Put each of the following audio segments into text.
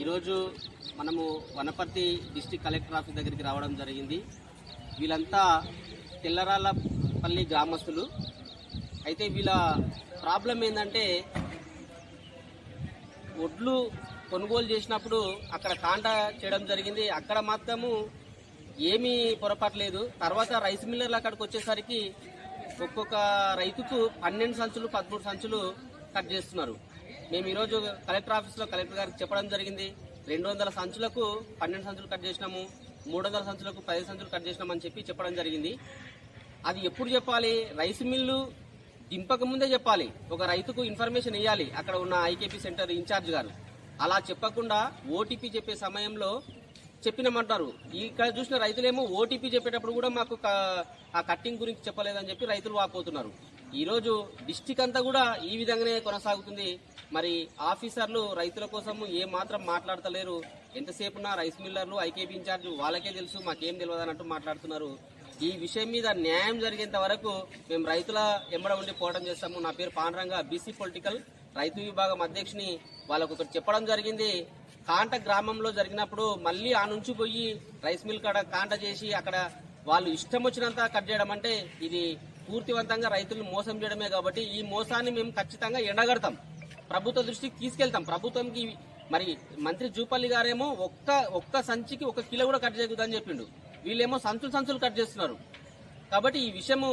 ఈరోజు మనము Wanaparthy district collector office దగ్గరికి రావడం జరిగింది. వీళ్ళంతా తెల్లరాళ్ళపల్లి గ్రామస్తులు. అయితే వీళ్ళ ప్రాబ్లం ఏంటంటే ఒడ్లు కొనుగోలు చేసినప్పుడు అక్కడ కాంట చేయడం జరిగింది. అక్కడ మాత్రము ఏమీ పొరపాటు లేదు తర్వాత రైస్ మిల్లర్లు అక్కడికి వచ్చేసరికి ఒక్కొక్క రైతుకు పన్నెండు సంచులు పదమూడు సంచులు కట్ చేస్తున్నారు. మేము ఈరోజు కలెక్టర్ ఆఫీస్లో కలెక్టర్ గారికి చెప్పడం జరిగింది. రెండు వందల సంచులకు పన్నెండు సంచులు కట్ చేసినాము. మూడు వందల సంచులకు పది సంచులు కట్ చేసినామని చెప్పి చెప్పడం జరిగింది. అది ఎప్పుడు చెప్పాలి? రైస్ మిల్లు దింపక ముందే చెప్పాలి. ఒక రైతుకు ఇన్ఫర్మేషన్ ఇవ్వాలి అక్కడ ఉన్న ఐకేపీ సెంటర్ ఇన్ఛార్జ్ గారు. అలా చెప్పకుండా ఓటీపీ చెప్పే సమయంలో చెప్పినామంటారు. ఇక్కడ చూసిన రైతులేమో ఓటీపీ చెప్పేటప్పుడు కూడా మాకు ఆ కట్టింగ్ గురించి చెప్పలేదని చెప్పి రైతులు వాపోతున్నారు. ఈరోజు డిస్టిక్ అంతా కూడా ఈ విధంగానే కొనసాగుతుంది. మరి ఆఫీసర్లు రైతుల కోసము ఏ మాత్రం మాట్లాడతలేరు. ఎంతసేపున రైస్ మిల్లర్లు ఐకేపీ ఇన్ఛార్జ్ వాళ్ళకే తెలుసు మాకేం తెలియదు అన్నట్టు మాట్లాడుతున్నారు. ఈ విషయం మీద న్యాయం జరిగేంత వరకు మేము రైతుల ఎంబడ ఉండి పోవడం చేస్తాము. నా పేరు పాండరంగా బీసీ పొలిటికల్ రైతు విభాగం అధ్యక్షుని. వాళ్ళకు ఒకటి చెప్పడం జరిగింది. కాంట గ్రామంలో జరిగినప్పుడు మళ్ళీ ఆ నుంచి పోయి రైస్ మిల్ కాడ కాంట చేసి అక్కడ వాళ్ళు ఇష్టం వచ్చినంత కట్ చేయడం అంటే ఇది పూర్తివంతంగా రైతులను మోసం చేయడమే కాబట్టి ఈ మోసాన్ని మేము ఖచ్చితంగా ఎండగడతాం. ప్రభుత్వ దృష్టికి తీసుకెళ్తాం. ప్రభుత్వంకి మరి మంత్రి జూపల్లి గారేమో ఒక్క ఒక్క సంచికి ఒక కిలో కూడా కట్ చేయకూడదని చెప్పిండు. వీళ్ళేమో సంచులు సంచులు కట్ చేస్తున్నారు. కాబట్టి ఈ విషయము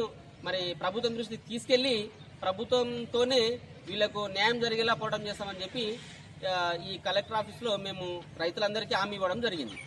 మరి ప్రభుత్వం దృష్టికి తీసుకెళ్ళి ప్రభుత్వంతోనే వీళ్ళకు న్యాయం జరిగేలా పోవడం చేస్తామని చెప్పి ఈ కలెక్టర్ ఆఫీస్లో మేము రైతులందరికీ హామీ ఇవ్వడం జరిగింది.